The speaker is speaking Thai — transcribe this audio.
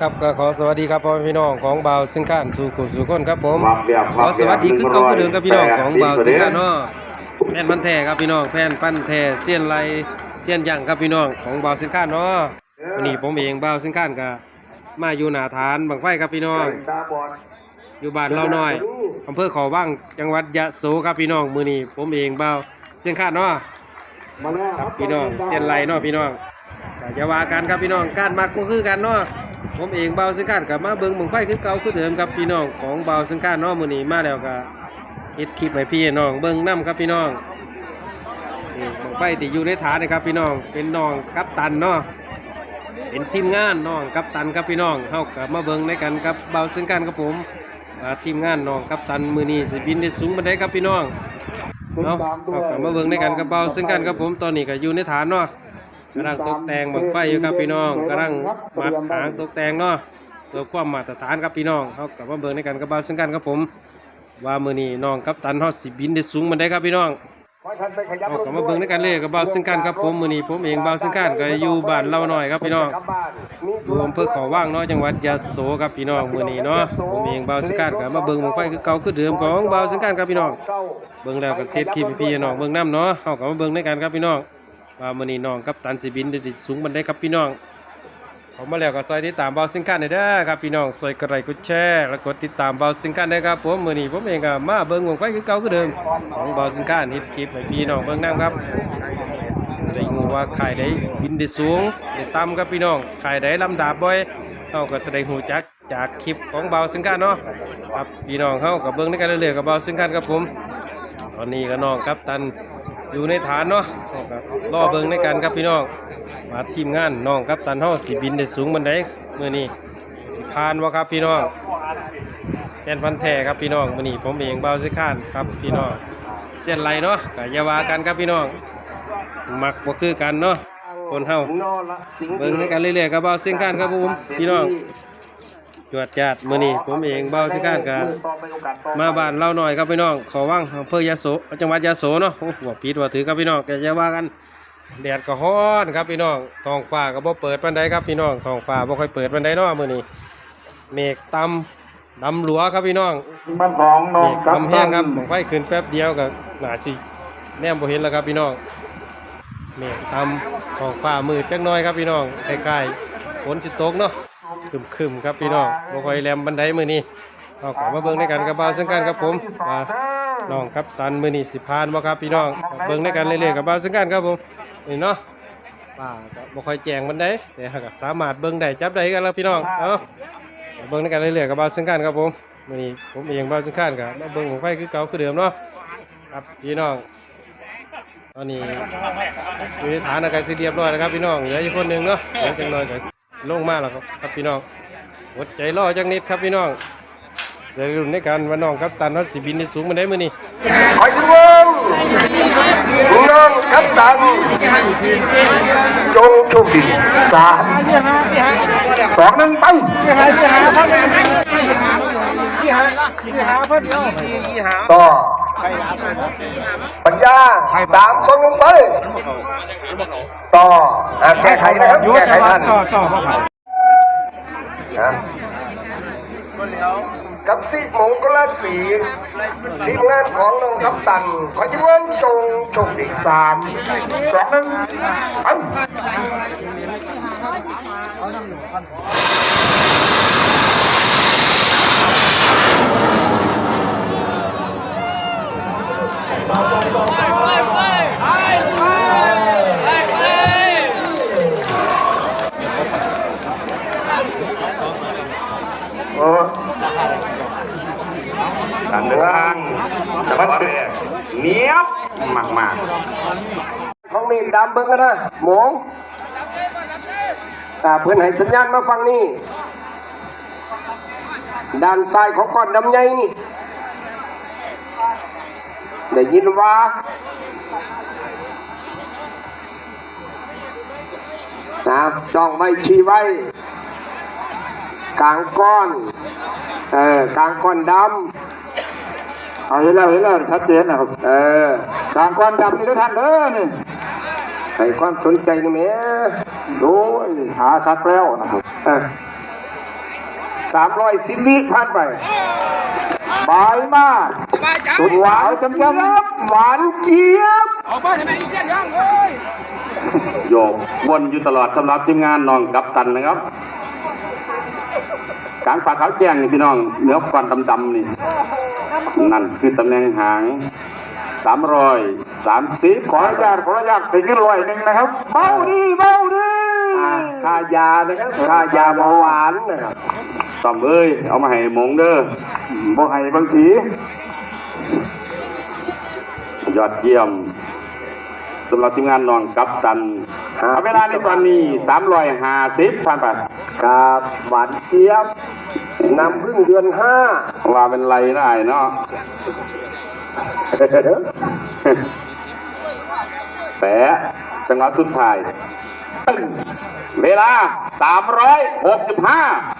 ครับก็ขอสวัสดีครับพ่อแม่พี่น้องของบ่าวซึ่งข้านสู่กุสู่คนครับผมวับเรียบขอสวัสดีคือเก่าคือเดิมครับพี่น้องแปดของสิบบ่าวกว่าซึ่งเดือนข้านเนาะแผ่นพันแท้ครับพี่น้องแผ่นพันแท้เสี้ยนไรเสี้ยนยังครับพี่น้องของบ่าวซึ่งข้านเนาะวันนี้ผมเองบ่าวซึ่งข้านก็มาอยู่หน้าฐานบังไฟครับพี่น้องตาบอดอยู่บ้านเราหน่อยอำเภอขอว่างจังหวัดยะโสครับพี่น้องมื้อนี้ผมเองบ่าวซึ่งข้านเนาะมาแล้วครับพี่น้องเสียนไรเนาะพี่น้อง ก็อย่าว่ากันครับพี่น้องการมักก็คือกันเนาะผมเองเบาซึ่งกันกับมาเบิงเบิ่งไฟคือเก่าคือเดิมครับพี่น้องของเบาซึ่งกันเนาะมื้อนี้มาแล้วก็เฮ็ดคลิปให้พี่น้อง เบิงนํครับพี่น้องนี่เบิ่งไฟที่อยู่ในฐานนะครับพี่น้องเป็นน้องกัปตันเนาะเป็นทีมงานน้องกัปตันครับพี่น้องเฮากับมาเบิงในกันกับเบาซึ่งกันครับผมทีมงานน้องกัปตันมือนี้สิบินได้สูงปานใดครับพี่น้องเอาะเอากลับมาเบิงในกันกระเป๋าซึ่งกันครับผมตอนนี้ก็อยู่ในฐานเนาะ กำลังตกแต่งบังไฟอยู่ครับพี่น้องกำลังมัดหางตกแต่งเนาะเพื่อความมาตรฐานครับพี่น้องเขากลับมาเบิ่งในกันกระเป๋าซึ่งกันครับผม ว่ามือนี้น้องกัปตันฮอดสิบินได้สูงมันได้ครับพี่น้องอให้ท่านไปขยับเอากลับมาเบิ่งในกันเลยกระเป๋าซึ่งกันครับผมมือนี้ผมเองเบาซึ่งกันก็อยู่บ้านเราหน่อยครับพี่น้องกลับบ้านมีอยู่อำเภอเขาว่างเนาะจังหวัดยะโสครับพี่น้องมือนี้เนาะผมเองเบาซึ่งกันก็มาเบิ่งบังไฟคือเก่าคือเดิมของเบาซึ่งกันครับพี่น้องเบิ่งแล้วก็เซตคลิปพี่น้องเบิ่งน้ำเนาะเฮาก็มาเบิ่งด้วยกันครับพี่น้อง ว่ามือนี้น้องกับตันสิบินด้สูงบันไดครับพี่น้องเขามาแล้วก็ซอยติดตามเบาซิงคันได้เด้อครับพี่น้องซอยกดไลค์กดแชร์แล้วกดติดตามเบาซิงคันได้ครับผมมือนี้ผมเองก็มาเบิ่งวงไฟคือเก่าคือเดิมของเบาซิงคันเฮ็ดคลิปให้พี่น้องเบิ่งน้ำครับจะได้รู้ว่าขายได้บินได้สูงได้ต่ำครับพี่น้องขายได้ลำดับบ่อยเฮาก็จะได้รู้จักจากคลิปของเบาซิงคันเนาะครับพี่น้องเฮาก็เบิ่งในกันเรื่อยๆกับเบาซิงคันครับผม ตอนนี้ก็น้องกัปตัน อยู่ในฐานเนาะครับรอเบิงในกันครับพี่น้องมาทีมงานน้องกัปตันเฮาสิบินได้สูงบันไดเมื้อนี้สิผ่านบ่ครับพี่น้องแทนพันแท้ครับพี่น้องมื้อนี้ผมเองเบาสิคร้านครับพี่น้องเส้นไหลเนาะก็อย่าวากันครับพี่น้องมักบ่คือกันเนาะคนเฮาเบิงในกันเรื่อยๆครับเบาเส้นข้านครับผมพี่น้อง จวดจัดมื้อนี้ผมเองเบาสิคร้านก็ต่อไปโอกาสต่อไปมาบ้านเราหน่อยครับพี่น้องขอว่างอำเภอยะโสจังหวัดยะโสเนาะโอ้บอกผิดว่าถือครับพี่น้องแกจะว่ากันแดดก็ร้อนครับพี่น้องท้องฟ้าก็บ่เปิดปานใดครับพี่น้องท้องฟ้าบ่ค่อยเปิดปานใดเนาะมื้อนี้เมฆต่ำดำหลัวครับพี่น้องบ้านของน้เมองฆต่ำแห้งครับผมไฟขึ้นแป๊บเดียวก็น่าสิแนมบ่เห็นแล้วครับพี่น้องเมฆต่ำท้องฟ้ามืดจักหน่อยครับพี่น้องใกล้ๆฝนสิตกเนาะ ครึมครับพี่น้องบ่ค่อยแหลมปานใดมือนี้เอาขอมาเบิ่งด้วยกันกับบ่าวซึ่งกันครับผมว่าน้องครับตันมือนี่สิพานบ่ครับพี่น้องเบิ่งในกันเรื่อยๆกับบ้าวซึ่งกันครับผมนี่เนาะป้าก็บ่ค่อยแจงมันไดแต่ก็สามารถเบิ่งได้จับได้กันแล้วพี่น้องเอ้าเบิ่งในกันเรื่อยๆกับบ้าวซึ่งกันครับผมมือนี้ผมเองบ้าวซึ่งกันก็มาเบิ่งของไฟคือเก่าคือเดิมเนาะครับพี่น้องตอนนี้อยู่ในฐานอากาศสิเรียบร้อยแล้วครับพี่น้องเหลืออีกคนหนึงเนาะเดี๋ยวจังน้อยก็ ลงมาแล้วครับครับพี่น้องอดใจรอจักนิดครับพี่น้องจะรุ่นในการว่าน้องครับตันว่าสิบินได้สูงมันได้มื้อนี้ขอยืมน้องกัปตันจงโชคดีสามสองหนึ่งไปต่อ ปัญญาสามสองหนึ่งไป ต่ออะแก้ไขนะครับ แก้ไขท่านนะกับสิมงคลสีทีมงานของน้องกัปตัน ขอยืมจงโชคดีสามสองหนึ่งไป โอ้การเดินทาง แต่ว่าเนี้ยบมากมากของนี่ดำเบิ้งกันนะหมงอ่าเพื่อนให้สัญญาณมาฟังนี่ด้านซ้ายของก้อนดำใหญ่นี่ได้ยินว่านะจ้องไม่ชี้ไว้ กลางก้อน เออกลางก้อนดำ เอาเห็นแล้วเห็นแล้วชัดเจนนะครับเออกลางก้อนดำนี่ทุกท่านเด้อนี่ให้ความสนใจนี่แหม่ดูหาคักแล้วนะครับเออสามร้อยสิบวิผ่านไปบายมากสุดหวานจำจำหวานเจี๊ยบโยกวนอยู่ตลอดสำหรับทีมงานน้องกัปตันนะครับ กลางป่าเขาวแจ้งนี่พี่น้องเนื้อควันดำๆนี่นั่นคือตำแหน่งหางสามร้อยสามสิบขออนุญาตขออนุญาตไปขึ้นร้อยหนึ่งนะครับเบาดีเบาดีค่ายานะครับค่ายาเบาหวานนะครับต่อมเอ้ยเอามาให้หมงเด้อบ่ให้บางทียอดเยี่ยม สำหรับทีมงานน้องกัปตันเอาเวลาในตอนนี้สามร้อยห้าสิบผ่านไปครับหวานเจี๊ยบนำพึ่งเดือนห้าว่าเป็นไรได้เนาะแต่จังหวะสุดท้าย เวลา 365